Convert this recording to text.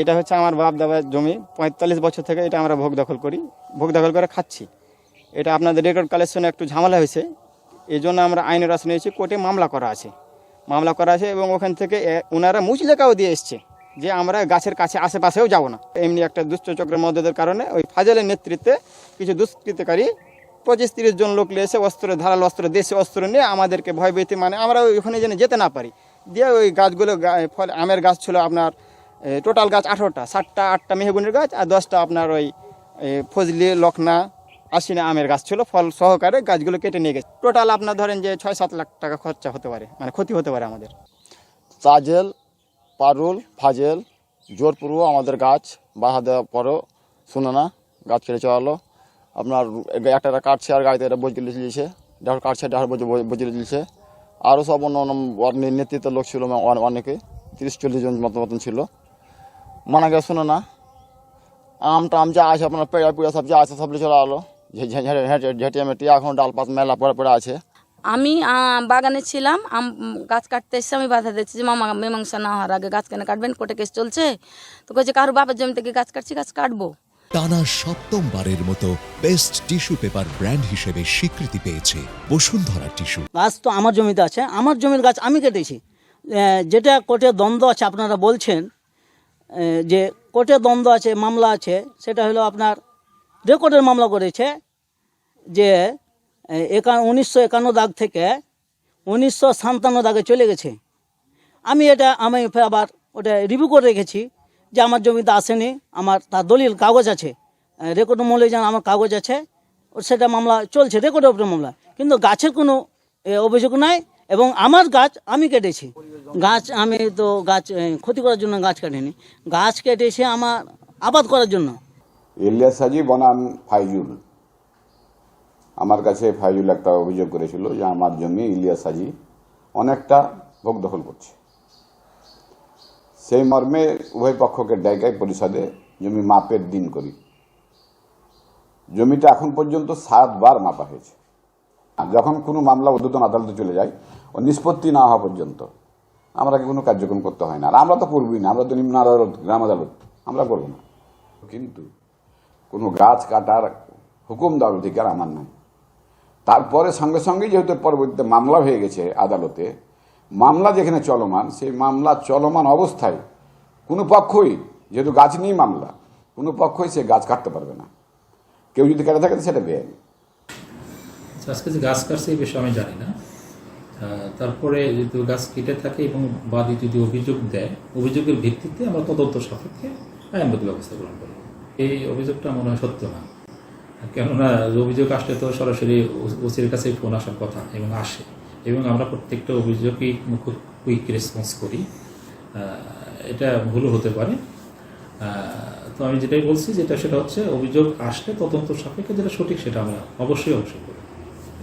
এটা হচ্ছে আমার বাপ দাবার জমি। পঁয়তাল্লিশ বছর থেকে এটা আমরা ভোগ দখল করি। ভোগ দখল করে খাচ্ছি। এটা আপনাদের রেকর্ড কালেকশনে একটু ঝামেলা হয়েছে। এই জন্য আমরা আইনের রাস নিয়েছি, কোর্টে মামলা করা আছে। মামলা করা আছে এবং ওখান থেকে ওনারা মুচলেখাও দিয়ে এসছে যে আমরা গাছের কাছে আশেপাশেও যাব না। এমনি একটা দুষ্ট চক্রের মদদের কারণে ওই ফাজলের নেতৃত্বে কিছু দুষ্কৃতকারী পঁচিশ তিরিশ জন লোক এসে অস্ত্র, ধারাল অস্ত্র, দেশে অস্ত্র নিয়ে আমাদেরকে ভয়ভীতি মানে আমরা ওইখানে যেন যেতে না পারি। দিয়ে ওই গাছগুলো ফল আমের গাছ ছিল আপনার টোটাল গাছ আঠারোটা, সাতটা, আটটা মেহগুনের গাছ আর দশটা আপনার ওই ফজলি, লখনা আশিনা আমের গাছ ছিল, ফল সহকারে গাছগুলো কেটে নিয়ে গেছে। টোটাল আপনার ধরেন যে ছয় সাত লাখ টাকা খরচা হতে পারে মানে ক্ষতি হতে পারে আমাদের। চাজেল, পারুল, ফাজেল জোরপুরও আমাদের গাছ, বাধা দেওয়ার পরও শুনে না গাছ কেটে চলালো আপনার একটা কাটছে আর গাড়িতে একটা বজলে দিয়েছে ডাক্তার কাটছে ডাক্তার বজলে দিয়েছে। আরও সব অন্য অন্য নেতৃত্বের লোক ছিল অ- অনেকে, তিরিশ চল্লিশ জন মতো মতন ছিল। মানা গেছে শুনে না। আম টাম যা আছে আপনার পেড়া পিড়া সব যা আছে সব নিয়ে চলে আলো ঝেঁটিয়া মেটিয়া এখন ডাল পাত মেলা পড়ে পড়ে আছে। আমি বাগানে ছিলাম আম গাছ কাটতে এসে আমি বাধা দিচ্ছি যে মামা মীমাংসা না হওয়ার আগে গাছ কেন কাটবেন কোর্টে কেস চলছে। তো কয়েছে কারও বাবার জমি থেকে গাছ কাটছি গাছ কাটবো। টানা সপ্তমবারের মতো বেস্ট টিস্যু পেপার ব্র্যান্ড হিসেবে স্বীকৃতি পেয়েছে বসুন্ধরা টিস্যু। গাছ তো আমার জমিতে আছে আমার জমির গাছ আমি কেটেছি। যেটা কোর্টে দ্বন্দ্ব আছে আপনারা বলছেন যে কোর্টে দ্বন্দ্ব আছে, মামলা আছে, সেটা হলো আপনার রেকর্ডের মামলা করেছে যে একা উনিশশো একান্ন দাগ থেকে উনিশশো সাতান্ন দাগে চলে গেছে। আমি এটা, আমি আবার ওটা রিভিউ করে রেখেছি যে আমার জমিতে আসেনি, আমার তার দলিল কাগজ আছে। রেকর্ড মূল্যে যেন আমার কাগজ আছে ও সেটা মামলা চলছে রেকর্ডের উপরে মামলা। কিন্তু গাছের কোনো অভিযোগ নাই এবং আমার গাছ আমি কেটেছি। গাছ আমি তো গাছ ক্ষতি করার জন্য গাছ কাটিনি। গাছ কেটেছে আমার আবাদ করার জন্য। ইলিয়াস হাজি বনাম ফাইজুল। আমার কাছে ফাইজুল একটা অভিযোগ করেছিল যে আমার জমি ইলিয়াস হাজি অনেকটা ভোগ দখল করছে। সেই মর্মে উভয় পক্ষকে ডাইকায় পরিষদে জমি মাপের দিন করি। জমিটা এখন পর্যন্ত সাতবার মাপা হয়েছে। যখন কোনো মামলা উদ্বোধন আদালতে চলে যায়, ও নিষ্পত্তি না হওয়া পর্যন্ত আমরাকে কোনো কার্যক্রম করতে হয় না। আর আমরা তো করবই না, আমরা তো নিম্ন আদালত, গ্রাম আদালত, আমরা করব না। কিন্তু কোনো গাছ কাটার হুকুম দেওয়ার অধিকার আমার নাই। তারপরে সঙ্গে সঙ্গে যেহেতু পরবর্তীতে মামলা হয়ে গেছে আদালতে, মামলা যেখানে চলমান, সেই মামলা চলমান অবস্থায় কোনো পক্ষই, যেহেতু গাছ নিয়েই মামলা, কোনো পক্ষই সে গাছ কাটতে পারবে না। কেউ যদি কেটে থাকে, সেটা বেআইনি। আজকে যে গাছ কাটছে এই বিষয়ে আমি জানি না। তারপরে যদি গাছ কেটে থাকে এবং বাদী যদি অভিযোগ দেয়, অভিযোগের ভিত্তিতে আমরা তদন্ত সাপেক্ষে আইনগত ব্যবস্থা গ্রহণ করি এই অভিযোগটা মনে হয় সত্য না। কেননা অভিযোগ আসলে তো সরাসরি ওসির কাছে ফোন আসার কথা এবং আসে। এবং আমরা প্রত্যেকটা অভিযোগই খুব কুইক রেসপন্স করি। এটা ভুলও হতে পারে। তো আমি যেটাই বলছি, যেটা সেটা হচ্ছে অভিযোগ আসলে তদন্ত সাপেক্ষে যেটা সঠিক সেটা আমরা অবশ্যই অবশ্যই করি